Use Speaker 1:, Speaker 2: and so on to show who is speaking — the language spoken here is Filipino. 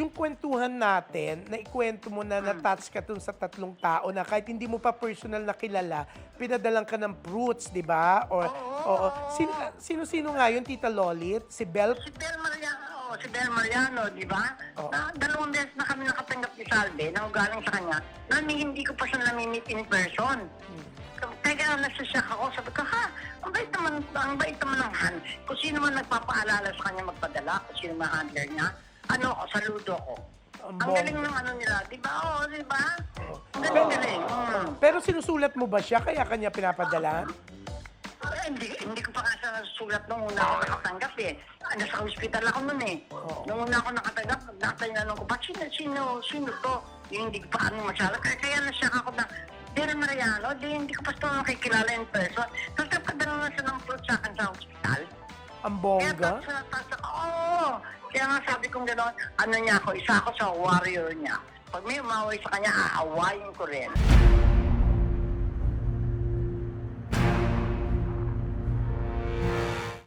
Speaker 1: yung kwentuhan natin, na ikwento mo na na-touch ka dun sa tatlong tao na kahit hindi mo pa personal na kilala, pinadalang ka ng fruits, di ba? Or, oo. Sino, sino-sino nga yun, Tita Lolit? Si Bel?
Speaker 2: Si Bel Mariano, oh, si Bel Mariano, di ba?
Speaker 1: Oo.
Speaker 2: Na, dalawang beses na kami nakatanggap ni Salve na ugaling sa kanya na hindi ko pa siya nami-meet in person. Kaya nasasyak ako, sabi ko, ha, ang bait naman, ang bait naman ng Han. Kung sino man nagpapaalala sa kanya magpadala, kung sino man handler niya, ano ko, saludo ko.
Speaker 1: Ang
Speaker 2: Ang galing ng ano nila, di ba? Oo, di ba? Ang galing-galing. Mm.
Speaker 1: Pero sinusulat mo ba siya kaya kanya pinapadala?
Speaker 2: Eh, hindi, hindi ko pa kasi nasusulat nung una ako nakatanggap eh. Ah, Nasa hospital ako nun eh. Nung una ako nakatanggap, nakatanong ko, ba't sino, sino, sino to? Yung hindi ko pa ano masyado. Kaya, kaya nasyak ako na, Del Mariano, di, hindi ko pa ito nakikilala in person. Tapos napadala na siya ng fruit sa akin sa hospital.
Speaker 1: Ang
Speaker 2: Kaya
Speaker 1: bongga?
Speaker 2: tapos tapos ako, oo. Kaya nga sabi kong gano'n, ano niya ako, isa ako sa warrior niya. Pag may umaway sa kanya, aawayin ko rin.